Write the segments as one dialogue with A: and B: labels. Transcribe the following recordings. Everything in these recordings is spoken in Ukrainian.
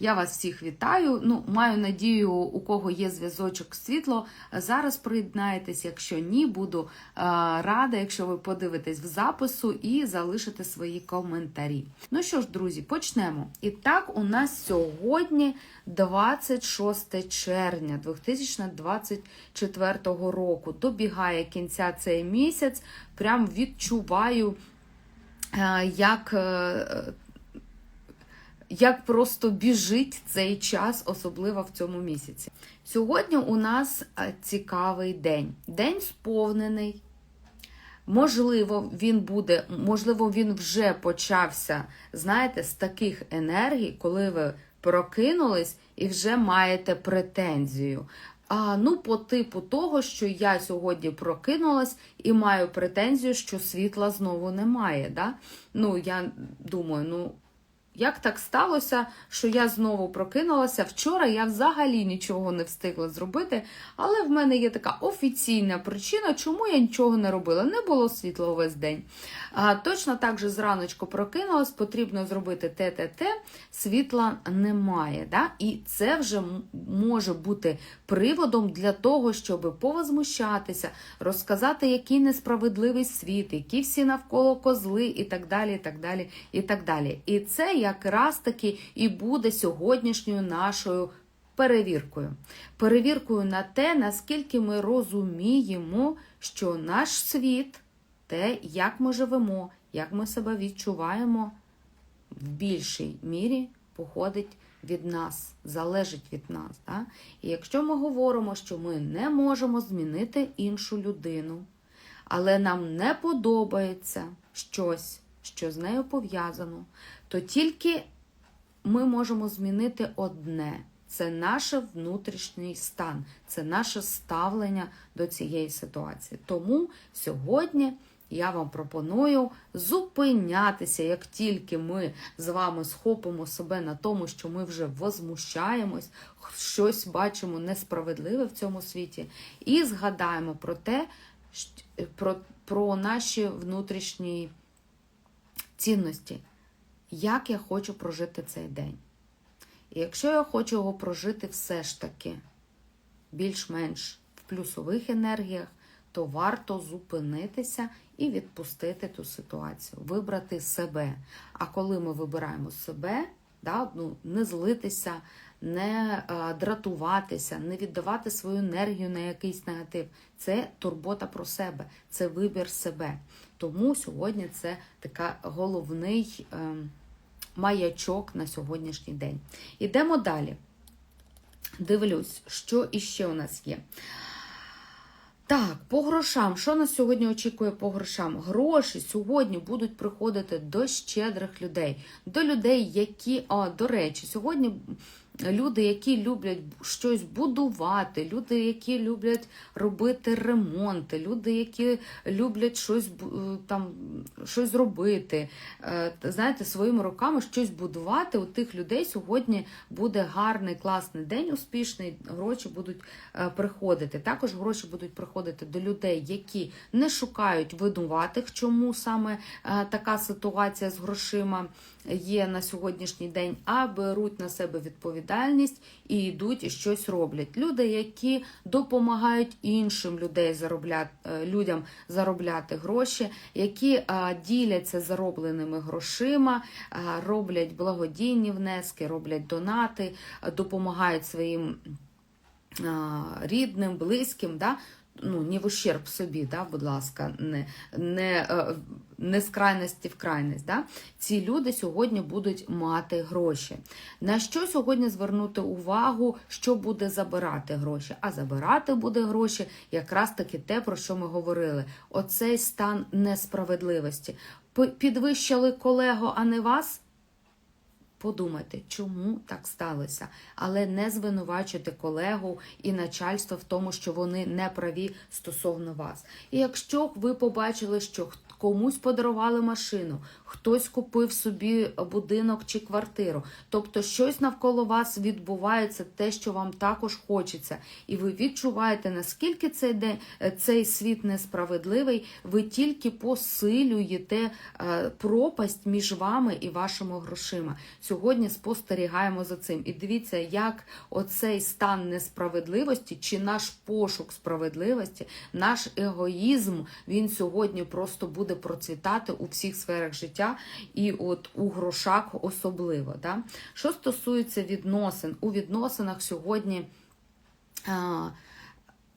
A: Я вас всіх вітаю. Ну, маю надію, у кого є зв'язочок світло, зараз приєднаєтесь. Якщо ні, буду е, рада, якщо ви подивитесь в запису і залишите свої коментарі. Ну що ж, друзі, почнемо. І так, у нас сьогодні 26 червня 2024 року. Добігає кінця цей місяць. Прям відчуваю, е, як. Як просто біжить цей час, особливо в цьому місяці. Сьогодні у нас е, цікавий день. День сповнений. Можливо, він буде, можливо, він вже почався, знаєте, з таких енергій, коли ви прокинулись і вже маєте претензію. А, ну, по типу того, що я сьогодні прокинулась і маю претензію, що світла знову немає. Да? Ну, я думаю, ну. Як так сталося, що я знову прокинулася? Вчора я взагалі нічого не встигла зробити, але в мене є така офіційна причина, чому я нічого не робила. Не було світла увесь день. Точно так же зраночку прокинулась, потрібно зробити те, те, світла немає. Да? І це вже може бути приводом для того, щоб повозмущатися, розказати, який несправедливий світ, які всі навколо козли, і так далі. І так далі, і так далі. І це якраз таки і буде сьогоднішньою нашою перевіркою. Перевіркою на те, наскільки ми розуміємо, що наш світ, те, як ми живемо, як ми себе відчуваємо, в більшій мірі походить від нас, залежить від нас. Да? І якщо ми говоримо, що ми не можемо змінити іншу людину, але нам не подобається щось, що з нею пов'язано, то тільки ми можемо змінити одне. Це наш внутрішній стан, це наше ставлення до цієї ситуації. Тому сьогодні я вам пропоную зупинятися, як тільки ми з вами схопимо себе на тому, що ми вже возмущаємось, щось бачимо несправедливе в цьому світі, і згадаємо про те, про, про наші внутрішні цінності, як я хочу прожити цей день. І якщо я хочу його прожити все ж таки більш-менш в плюсових енергіях, то варто зупинитися і відпустити ту ситуацію, вибрати себе. А коли ми вибираємо себе, да, ну, не злитися, не е, дратуватися, не віддавати свою енергію на якийсь негатив, це турбота про себе, це вибір себе. Тому сьогодні це така головний. Е, маячок на сьогоднішній день. Ідемо далі. Дивлюсь, що іще у нас є. Так, по грошам. Що нас сьогодні очікує по грошам? Гроші сьогодні будуть приходити до щедрих людей, до людей, які, а, до речі, сьогодні люди, які люблять щось будувати, люди, які люблять робити ремонти, люди, які люблять щось там щось зробити, е, знаєте, своїми руками щось будувати. У тих людей сьогодні буде гарний, класний день, успішний. Гроші будуть е, приходити. Також гроші будуть приходити до людей, які не шукають винуватих, чому саме е, така ситуація з грошима є на сьогоднішній день, а беруть на себе відповідальність і йдуть і щось роблять. Люди, які допомагають іншим людей заробляти, е, людям заробляти гроші, які е, діляться заробленими грошима, е, роблять благодійні внески, роблять донати, допомагають своїм рідним, близьким, да? ну, не в ущерб собі, да, будь ласка, не, не, не з крайності в крайність. Да? Ці люди сьогодні будуть мати гроші. На що сьогодні звернути увагу, що буде забирати гроші? А забирати буде гроші якраз таки те, про що ми говорили. Оцей стан несправедливості. Підвищили колегу, а не вас? Подумайте, чому так сталося, але не звинувачуйте колегу і начальство в тому, що вони не праві стосовно вас. І якщо ви побачили, що комусь подарували машину, хтось купив собі будинок чи квартиру, тобто щось навколо вас відбувається, те, що вам також хочеться, і ви відчуваєте, наскільки цей день цей світ несправедливий, ви тільки посилюєте е, пропасть між вами і вашими грошима. сьогодні спостерігаємо за цим. І дивіться, як оцей стан несправедливості чи наш пошук справедливості, наш егоїзм, він сьогодні просто буде процвітати у всіх сферах життя і от у грошах особливо. Да? Що стосується відносин, у відносинах сьогодні а,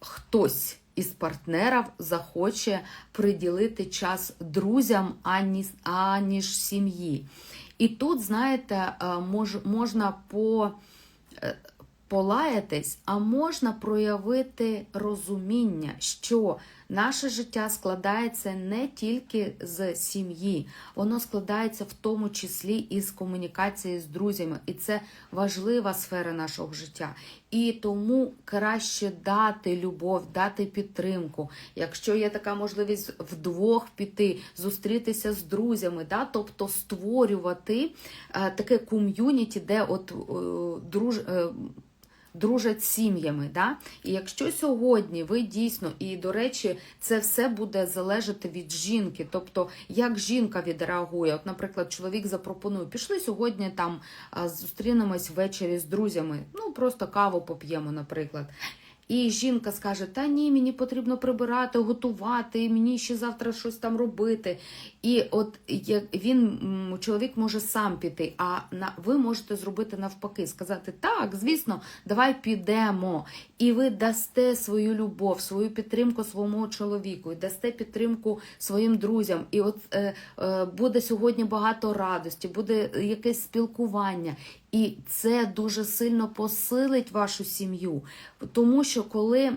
A: хтось із партнерів захоче приділити час друзям, ані, аніж сім'ї. І тут, знаєте, е, мож, можна по, е, полаятись, а можна проявити розуміння, що наше життя складається не тільки з сім'ї, воно складається в тому числі і з комунікації з друзями. І це важлива сфера нашого життя. І тому краще дати любов, дати підтримку. Якщо є така можливість вдвох піти, зустрітися з друзями, да? тобто створювати е, таке ком'юніті, де от е, друж. Дружать сім'ями. Да? І якщо сьогодні ви дійсно, і до речі, це все буде залежати від жінки, тобто як жінка відреагує. От, наприклад, чоловік запропонує, пішли сьогодні там зустрінемось ввечері з друзями, ну просто каву поп'ємо, наприклад. І жінка скаже: Та ні, мені потрібно прибирати, готувати, мені ще завтра щось там робити. І от як він, чоловік може сам піти, а на ви можете зробити навпаки, сказати: Так, звісно, давай підемо. І ви дасте свою любов, свою підтримку своєму чоловіку, і дасте підтримку своїм друзям. І от е, е, буде сьогодні багато радості, буде якесь спілкування. І це дуже сильно посилить вашу сім'ю. Тому що коли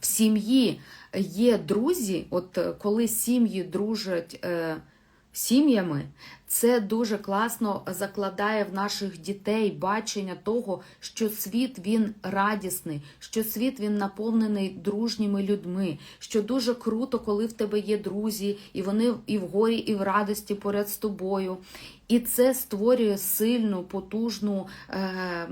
A: в сім'ї є друзі, от е, коли сім'ї дружать е, сім'ями, це дуже класно закладає в наших дітей бачення того, що світ він радісний, що світ він наповнений дружніми людьми, що дуже круто, коли в тебе є друзі, і вони і в горі, і в радості поряд з тобою. І це створює сильну, потужну е,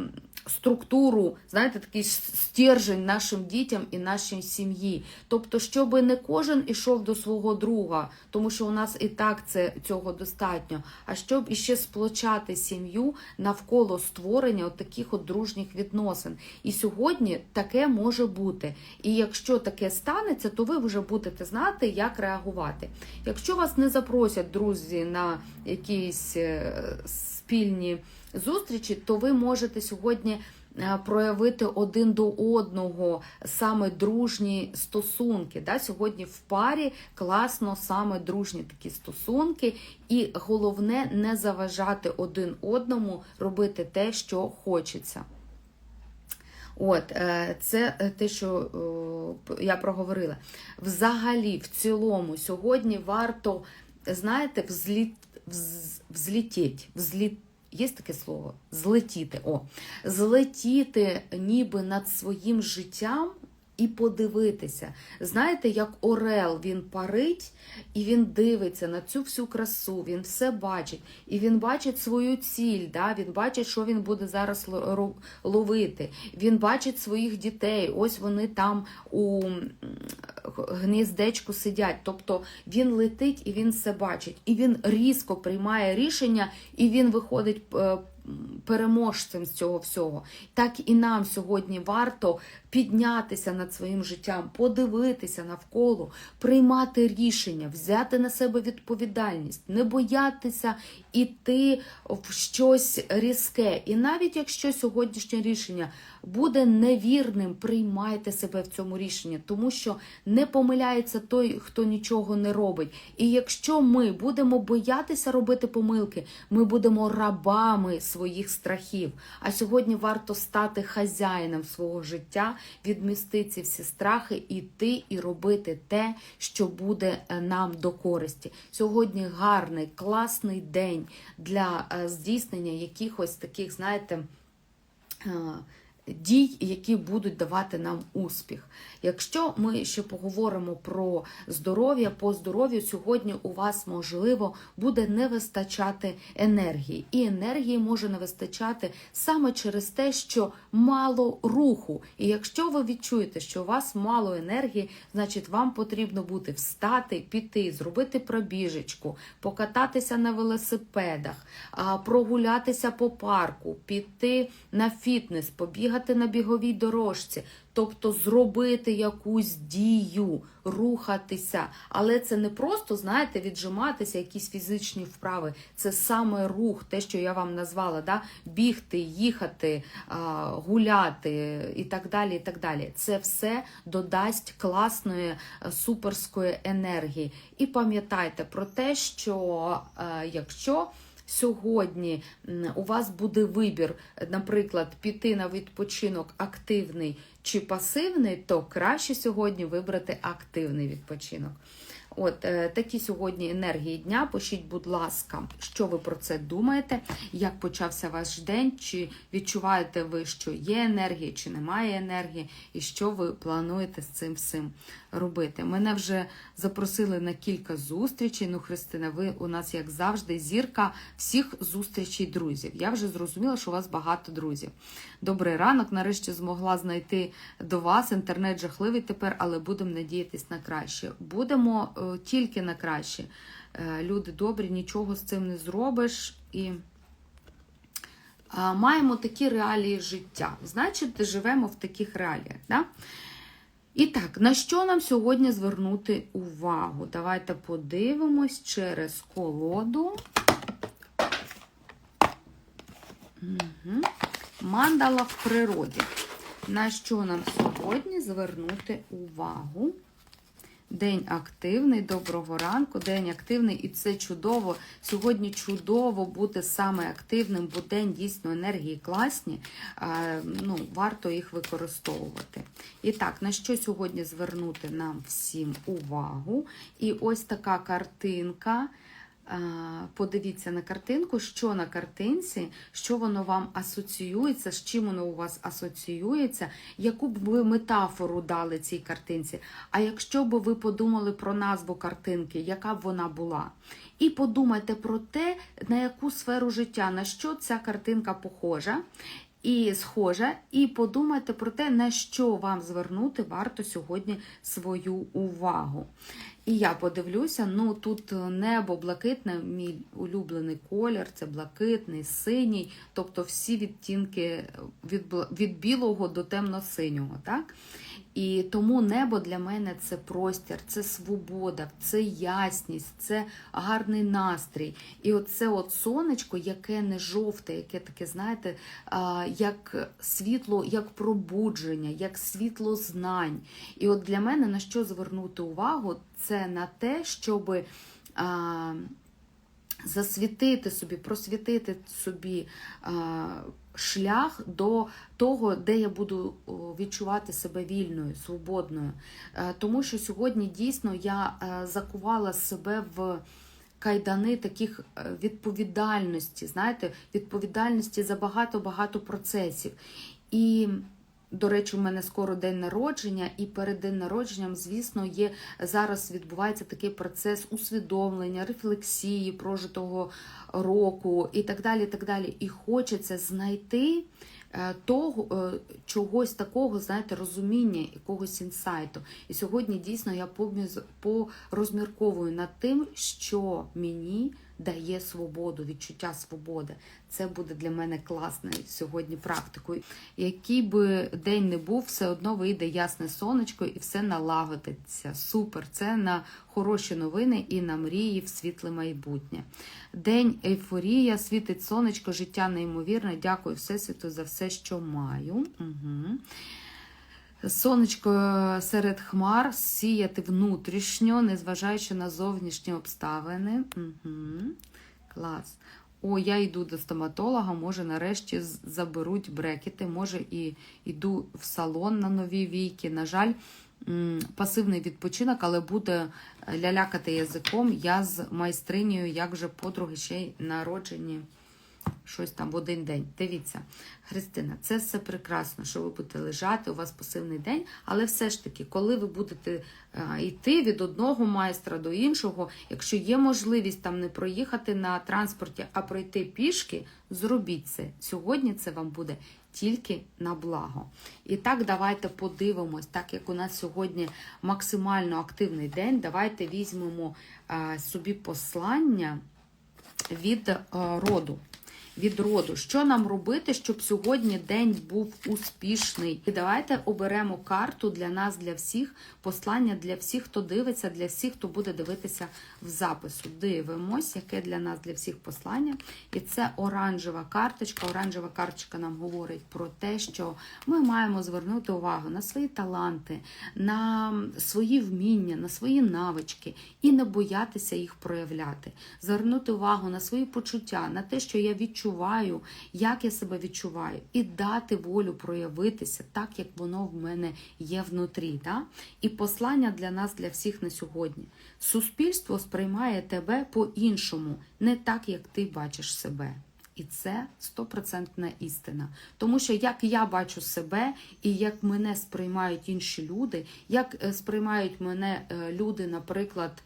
A: структуру, знаєте, такий стержень нашим дітям і нашій сім'ї. Тобто, щоб не кожен ішов до свого друга, тому що у нас і так це цього достатньо. А щоб іще сплочати сім'ю навколо створення от таких от дружніх відносин. І сьогодні таке може бути. І якщо таке станеться, то ви вже будете знати, як реагувати. Якщо вас не запросять друзі на якісь е, спільні зустрічі, то ви можете сьогодні е, проявити один до одного саме дружні стосунки. Да? Сьогодні в парі класно саме дружні такі стосунки, і головне не заважати один одному робити те, що хочеться. От, е, це те, що е, я проговорила. Взагалі, в цілому, сьогодні варто, знаєте, взліт, вз, взлітіть, взліт, є таке слово? Злетіти. О, злетіти ніби над своїм життям і подивитися. Знаєте, як Орел він парить і він дивиться на цю всю красу, він все бачить, і він бачить свою ціль, да? він бачить, що він буде зараз ловити. Він бачить своїх дітей. Ось вони там у гніздечку сидять. Тобто він летить і він все бачить. І він різко приймає рішення, і він виходить. е, Переможцем з цього всього. Так і нам сьогодні варто піднятися над своїм життям, подивитися навколо, приймати рішення, взяти на себе відповідальність, не боятися іти в щось різке. І навіть якщо сьогоднішнє рішення буде невірним, приймайте себе в цьому рішенні, тому що не помиляється той, хто нічого не робить. І якщо ми будемо боятися робити помилки, ми будемо рабами своїх страхів. А сьогодні варто стати хазяїном свого життя, відмістити всі страхи, іти і робити те, що буде е, нам до користі. Сьогодні гарний, класний день для е, здійснення якихось таких, знаєте, е, дій, які будуть давати нам успіх. Якщо ми ще поговоримо про здоров'я, по здоров'ю сьогодні у вас можливо буде не вистачати енергії, і енергії може не вистачати саме через те, що мало руху. І якщо ви відчуєте, що у вас мало енергії, значить вам потрібно буде встати, піти, зробити пробіжечку, покататися на велосипедах, прогулятися по парку, піти на фітнес, побігати на біговій дорожці, тобто зробити якусь дію, рухатися. Але це не просто, знаєте, віджиматися, якісь фізичні вправи. Це саме рух, те, що я вам назвала, да? бігти, їхати, гуляти і так далі. і так далі. Це все додасть класної е, суперської енергії. І пам'ятайте про те, що е, якщо сьогодні у вас буде вибір, наприклад, піти на відпочинок активний чи пасивний, то краще сьогодні вибрати активний відпочинок. От е, такі сьогодні енергії дня. Пишіть, будь ласка, що ви про це думаєте, як почався ваш день, чи відчуваєте ви, що є енергія, чи немає енергії, і що ви плануєте з цим всім робити. Мене вже запросили на кілька зустрічей. Ну, Христина, ви у нас, як завжди, зірка всіх зустрічей друзів. Я вже зрозуміла, що у вас багато друзів. Добрий ранок, нарешті змогла знайти до вас. Інтернет жахливий тепер, але будемо надіятись на краще. Будемо е, тільки на краще. Е, люди добрі, нічого з цим не зробиш. І маємо такі реалії життя. Значить, живемо в таких реаліях. Да? І так, на що нам сьогодні звернути увагу? Давайте подивимось через колоду. Угу. Мандала в природі. На що нам сьогодні звернути увагу? День активний, доброго ранку, день активний, і це чудово. Сьогодні чудово бути саме активним, бо день дійсно енергії класні. Ну, Варто їх використовувати. І так, на що сьогодні звернути нам всім увагу? І ось така картинка. А, Подивіться на картинку, що на картинці, що воно вам асоціюється, з чим воно у вас асоціюється, яку б ви метафору дали цій картинці. А якщо б ви подумали про назву картинки, яка б вона була? І подумайте про те, на яку сферу життя, на що ця картинка похожа. І схожа, і подумайте про те, на що вам звернути варто сьогодні свою увагу. І я подивлюся, ну тут небо блакитне, мій улюблений колір, це блакитний, синій, тобто всі відтінки від, від білого до темно-синього. так? І тому небо для мене це простір, це свобода, це ясність, це гарний настрій. І оце от сонечко, яке не жовте, яке таке, знаєте, як світло, як пробудження, як світло знань. І от для мене на що звернути увагу, це на те, щоб засвітити собі, просвітити собі шлях до того, де я буду відчувати себе вільною, свободною. Е, тому що сьогодні дійсно я е, закувала себе в кайдани таких е, відповідальності, знаєте, відповідальності за багато-багато процесів. І до речі, у мене скоро день народження, і перед день народженням, звісно, є зараз відбувається такий процес усвідомлення, рефлексії прожитого року і так далі. І так далі. І хочеться знайти того е, чогось такого, знаєте, розуміння, якогось інсайту. І сьогодні дійсно я порозмірковую над тим, що мені дає свободу, відчуття свободи. Це буде для мене класною сьогодні практикою. Який би день не був, все одно вийде ясне сонечко і все налагодиться. Супер! Це на хороші новини і на мрії в світле майбутнє. День ейфорія, світить сонечко, життя неймовірне. Дякую Всесвіту за все, що маю. Угу. Сонечко серед хмар сіяти внутрішньо, незважаючи на зовнішні обставини. Угу. Клас. О, я йду до стоматолога, може, нарешті заберуть брекети, може, і йду в салон на нові війки. На жаль, пасивний відпочинок, але буде лялякати язиком. Я з майстринею, як вже подруги ще й народжені щось там в один день. Дивіться, Христина, це все прекрасно, що ви будете лежати, у вас пасивний день, але все ж таки, коли ви будете е, йти від одного майстра до іншого, якщо є можливість там не проїхати на транспорті, а пройти пішки, зробіть це. Сьогодні це вам буде тільки на благо. І так, давайте подивимось, так як у нас сьогодні максимально активний день, давайте візьмемо е, собі послання від е, роду. Від роду, що нам робити, щоб сьогодні день був успішний? І давайте оберемо карту для нас, для всіх, послання для всіх, хто дивиться, для всіх, хто буде дивитися в запису. Дивимось, яке для нас для всіх послання. І це оранжева карточка. Оранжева карточка нам говорить про те, що ми маємо звернути увагу на свої таланти, на свої вміння, на свої навички і не боятися їх проявляти. Звернути увагу на свої почуття, на те, що я відчуваю, як я себе відчуваю, і дати волю проявитися так, як воно в мене є внутрі. Да? І послання для нас, для всіх на сьогодні. Суспільство сприймає тебе по-іншому, не так, як ти бачиш себе. І це стопроцентна істина. Тому що як я бачу себе, і як мене сприймають інші люди, як е, сприймають мене е, люди, наприклад,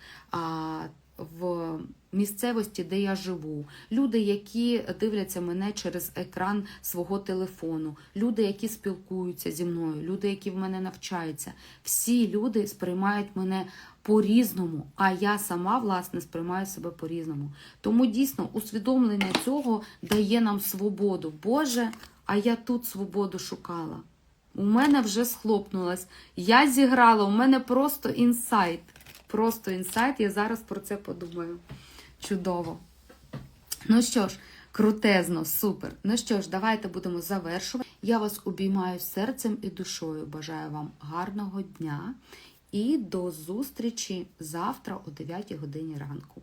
A: в місцевості, де я живу, люди, які дивляться мене через екран свого телефону, люди, які спілкуються зі мною, люди, які в мене навчаються, всі люди сприймають мене по-різному, а я сама, власне, сприймаю себе по-різному. Тому дійсно усвідомлення цього дає нам свободу. Боже, а я тут свободу шукала. У мене вже схлопнулась. Я зіграла, у мене просто інсайт. Просто інсайт, я зараз про це подумаю. Чудово. Ну що ж, крутезно, супер. Ну що ж, давайте будемо завершувати. Я вас обіймаю серцем і душою. Бажаю вам гарного дня і до зустрічі завтра о 9 годині ранку.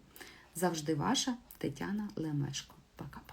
A: Завжди ваша Тетяна Лемешко. Пока-пока.